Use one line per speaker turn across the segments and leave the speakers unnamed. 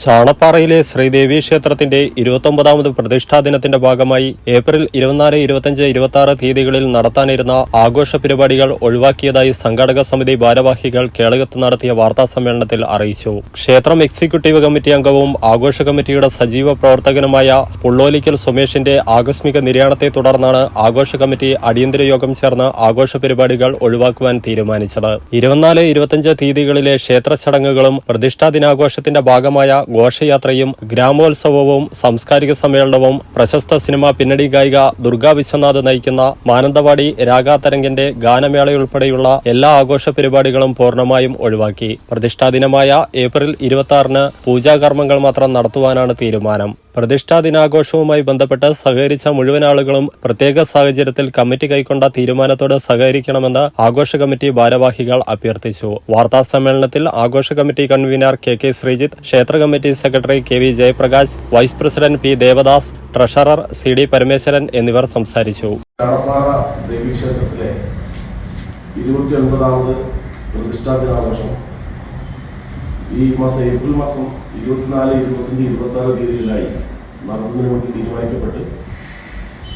ചാണപ്പാറയിലെ ശ്രീദേവി ക്ഷേത്രത്തിന്റെ ഇരുപത്തൊമ്പതാമത് പ്രതിഷ്ഠാ ദിനത്തിന്റെ ഭാഗമായി ഏപ്രിൽ ഇരുപത്തിനാല് ഇരുപത്തിയഞ്ച് ഇരുപത്തി ആറ് തീയതികളിൽ നടത്താനിരുന്ന ആഘോഷ പരിപാടികൾ ഒഴിവാക്കിയതായി സംഘാടക സമിതി ഭാരവാഹികൾ കേളകത്ത് നടത്തിയ വാർത്താ സമ്മേളനത്തിൽ അറിയിച്ചു. ക്ഷേത്രം എക്സിക്യൂട്ടീവ് കമ്മിറ്റി അംഗവും ആഘോഷ കമ്മിറ്റിയുടെ സജീവ പ്രവർത്തകനുമായ പുള്ളോലിക്കൽ സുമേഷിന്റെ ആകസ്മിക നിര്യാണത്തെ തുടർന്നാണ് ആഘോഷ കമ്മിറ്റി അടിയന്തര യോഗം ചേർന്ന് ആഘോഷ പരിപാടികൾ ഒഴിവാക്കുവാൻ തീരുമാനിച്ചത്. ഇരുപത്തിനാല് ഇരുപത്തിയഞ്ച് തീയതികളിലെ ക്ഷേത്ര ചടങ്ങുകളും പ്രതിഷ്ഠാ ദിനാഘോഷത്തിന്റെ ഭാഗമായ ഘോഷയാത്രയും ഗ്രാമോത്സവവും സാംസ്കാരിക സമ്മേളനവും പ്രശസ്ത സിനിമാ പിന്നണി ഗായിക ദുർഗാ വിശ്വനാഥ് നയിക്കുന്ന മാനന്തവാടി രാഗാതരംഗിന്റെ ഗാനമേളയുൾപ്പെടെയുള്ള എല്ലാ ആഘോഷ പരിപാടികളും പൂർണമായും ഒഴിവാക്കി. പ്രതിഷ്ഠാ ദിനമായ ഏപ്രിൽ ഇരുപത്തി ആറിന് പൂജാകർമ്മങ്ങൾ മാത്രം നടത്തുവാനാണ് തീരുമാനം. പ്രതിഷ്ഠാ ദിനാഘോഷവുമായി ബന്ധപ്പെട്ട് സഹകരിച്ച മുഴുവൻ ആളുകളും പ്രത്യേക സാഹചര്യത്തിൽ കമ്മിറ്റി കൈക്കൊണ്ട തീരുമാനത്തോട് സഹകരിക്കണമെന്ന് ആഘോഷ കമ്മിറ്റി ഭാരവാഹികൾ അഭ്യർത്ഥിച്ചു. വാർത്താ സമ്മേളനത്തിൽ ആഘോഷ committee convener K K Sreejith ക്ഷേത്ര committee secretary K V Jayaprakash vice president P Devadas treasurer C D Parameswaran എന്നിവർ സംസാരിച്ചു.
ഇരുപത്തി പ്രതിഷ്ഠാ ദിനാഘോഷം ഈ മാസം ഏപ്രിൽ മാസം ഇരുപത്തിനാല് ഇരുപത്തഞ്ച് ഇരുപത്തിയാറ് തീയതികളിലായി നടത്തുന്നതിന് വേണ്ടി തീരുമാനിക്കപ്പെട്ട്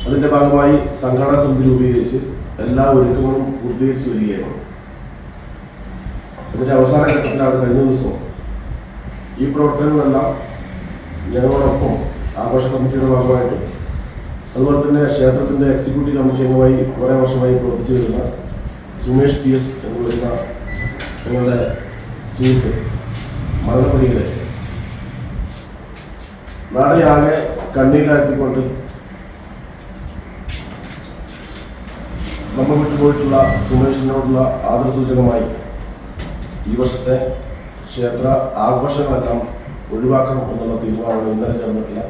അതിന്റെ ഭാഗമായി സംഘടനാ സമിതി രൂപീകരിച്ച് എല്ലാ ഒരുക്കങ്ങളും പൂർത്തീകരിച്ചു വരികയായിരുന്നു അതിന്റെ അവസാന ഘട്ടത്തിലാണ് കഴിഞ്ഞ ദിവസം ഈ പ്രവർത്തനങ്ങളെല്ലാം ഞങ്ങളോടൊപ്പം ആഘോഷ കമ്മിറ്റിയുടെ ഭാഗമായിട്ട് അതുപോലെ തന്നെ ക്ഷേത്രത്തിന്റെ എക്സിക്യൂട്ടീവ് കമ്മിറ്റി അംഗമായി കുറേ വർഷമായി പ്രവർത്തിച്ചു വരുന്ന സുമേഷ് പി എസ് എന്ന് പറയുന്ന ഞങ്ങളുടെ സുഹൃത്ത് മരണപ്പെടുകയിലെ നാടിനെ ആകെ കണ്ണീരാഴ്ത്തിക്കൊണ്ട് നമ്മൾ വിട്ടുപോയിട്ടുള്ള സുമേഷിനോടുള്ള ആദരസൂചകമായി ഈ വർഷത്തെ ക്ഷേത്ര ആഘോഷങ്ങളെല്ലാം ഒഴിവാക്കണം എന്നുള്ള തീരുമാനം ഇന്നലെ ചേർന്നിട്ടില്ല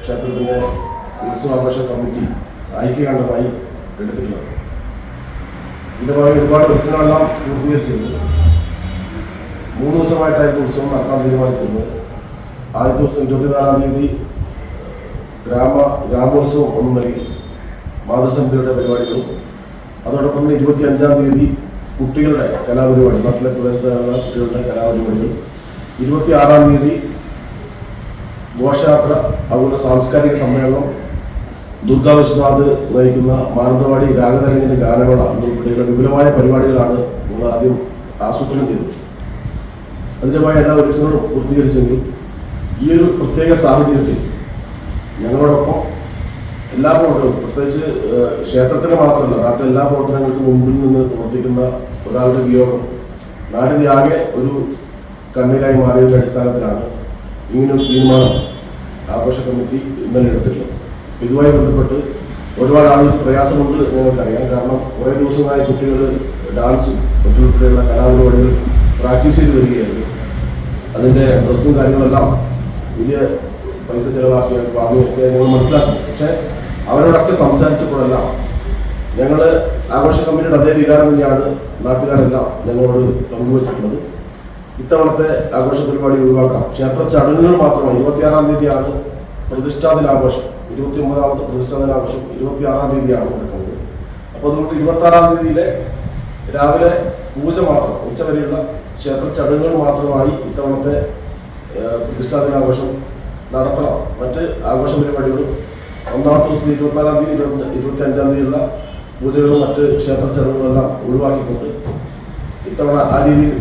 ക്ഷേത്രത്തിന്റെ ഉത്സവാഘോഷ കമ്മിറ്റി ഐക്യകണ്ഠമായി എടുത്തിട്ടുള്ളത്. ഇതിന്റെ ഭാഗം ഒരുപാട് ഒരുക്കങ്ങളെല്ലാം പൂർത്തീകരിച്ചിരുന്നു മൂന്ന് ദിവസമായിട്ടായിരുന്നു ഉത്സവം നടത്താൻ തീരുമാനിച്ചിരുന്നത്. ആദ്യ ദിവസം ഇരുപത്തിനാലാം തീയതി ഗ്രാമ ഗ്രാമോത്സവം ഒന്ന് നൽകി മാതൃസമിതിയുടെ പരിപാടികളും അതോടൊപ്പം തന്നെ ഇരുപത്തി അഞ്ചാം തീയതി കുട്ടികളുടെ കലാപരിപാടി നാട്ടിലെ പ്രദേശത്തുള്ള കുട്ടികളുടെ കലാപരിപാടികൾ. ഇരുപത്തി ആറാം തീയതി ഘോഷയാത്ര അതുപോലെ സാംസ്കാരിക സമ്മേളനം. ദുർഗാ വിശ്വനാഥ് നയിക്കുന്ന മാനന്തവാടി രാഗതരംഗിന്റെ ഗാനമേള ഉൾപ്പെടെയുള്ള വിപുലമായ പരിപാടികളാണ് നമ്മൾ ആദ്യം ആസൂത്രണം ചെയ്തത്. അതിന്റെതായ എല്ലാ ഒരുക്കങ്ങളും പൂർത്തീകരിച്ചെങ്കിൽ ഈ ഒരു പ്രത്യേക സാഹചര്യത്തിൽ ഞങ്ങളോടൊപ്പം എല്ലാ പ്രവർത്തനവും പ്രത്യേകിച്ച് ക്ഷേത്രത്തിന് മാത്രമല്ല നാട്ടിലെ എല്ലാ പ്രവർത്തനങ്ങൾക്കും മുമ്പിൽ നിന്ന് പ്രവർത്തിക്കുന്ന ഒരാളുടെ വിയോഗം നാടിന്റെ ആകെ ഒരു കണ്ണീരായി മാറിയതിന്റെ അടിസ്ഥാനത്തിലാണ് ഇങ്ങനൊരു തീരുമാനം ആഘോഷ കമ്മിറ്റി ഇന്നലെ എടുത്തിട്ടുള്ളത്. ഇതുമായി ബന്ധപ്പെട്ട് ഒരുപാട് ആളുകൾ പ്രയാസമുണ്ട് ഞങ്ങൾക്കറിയാം. കാരണം കുറേ ദിവസമായി കുട്ടികൾ ഡാൻസും മറ്റുൾപ്പെടെയുള്ള കലാപരിപാടികൾ പ്രാക്ടീസ് ചെയ്ത് വരികയായിരുന്നു. അതിന്റെ ഡ്രസ്സും കാര്യങ്ങളെല്ലാം വലിയ പൈസ ചിലവാക്കിയാണ് പാമ്പൊക്കെ ഞങ്ങൾ മനസ്സിലാക്കും. പക്ഷേ അവരോടൊക്കെ സംസാരിച്ചപ്പോഴെല്ലാം ഞങ്ങൾ ആഘോഷ കമ്മിറ്റിയുടെ അതേ വികാരം തന്നെയാണ് നാട്ടുകാരെല്ലാം ഞങ്ങളോട് പങ്കുവച്ചിട്ടുള്ളത്. ഇത്തവണത്തെ ആഘോഷ പരിപാടി ഒഴിവാക്കാം. ക്ഷേത്ര ചടങ്ങുകൾ മാത്രമാണ് ഇരുപത്തിയാറാം തീയതിയാണ് പ്രതിഷ്ഠാ ദിനാഘോഷം. ഇരുപത്തി ഒമ്പതാമത്തെ പ്രതിഷ്ഠാ ദിനാഘോഷം ഇരുപത്തിയാറാം തീയതിയാണ് നടക്കുന്നത്. അപ്പോൾ അതുകൊണ്ട് ഇരുപത്തി ആറാം തീയതിയിലെ രാവിലെ പൂജ മാത്രം ഉച്ചവരെയുള്ള ക്ഷേത്ര ചടങ്ങുകൾ മാത്രമായി ഇത്തവണത്തെ പ്രതിഷ്ഠാദിനാഘോഷം പ്രതിഷ്ഠാ ദിനാഘോഷം നടത്തണം. മറ്റ് ആഘോഷ പരിപാടികളും ഒന്നാം ദിവസം ഇരുപത്തിനാലാം തീയതി ഇരുപത്തി ഇരുപത്തി അഞ്ചാം തീയതിയുള്ള പൂജകളും മറ്റ് ക്ഷേത്ര ചടങ്ങുകളെല്ലാം ഒഴിവാക്കിക്കൊണ്ട് ഇത്തവണ ആ രീതിയിൽ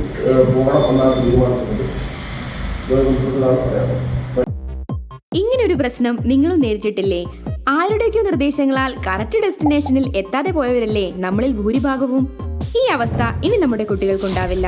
പോകണം എന്നാണ് തീരുമാനിച്ചിട്ടുണ്ട്
ഇങ്ങനൊരു പ്രശ്നം നിങ്ങളും നേരിട്ടിട്ടില്ലേ? ആരുടെയൊക്കെ നിർദ്ദേശങ്ങളാൽ കറക്റ്റ് ഡെസ്റ്റിനേഷനിൽ എത്താതെ പോയവരല്ലേ നമ്മളിൽ ഭൂരിഭാഗവും? ഈ അവസ്ഥ ഇനി നമ്മുടെ കുട്ടികൾക്കുണ്ടാവില്ല.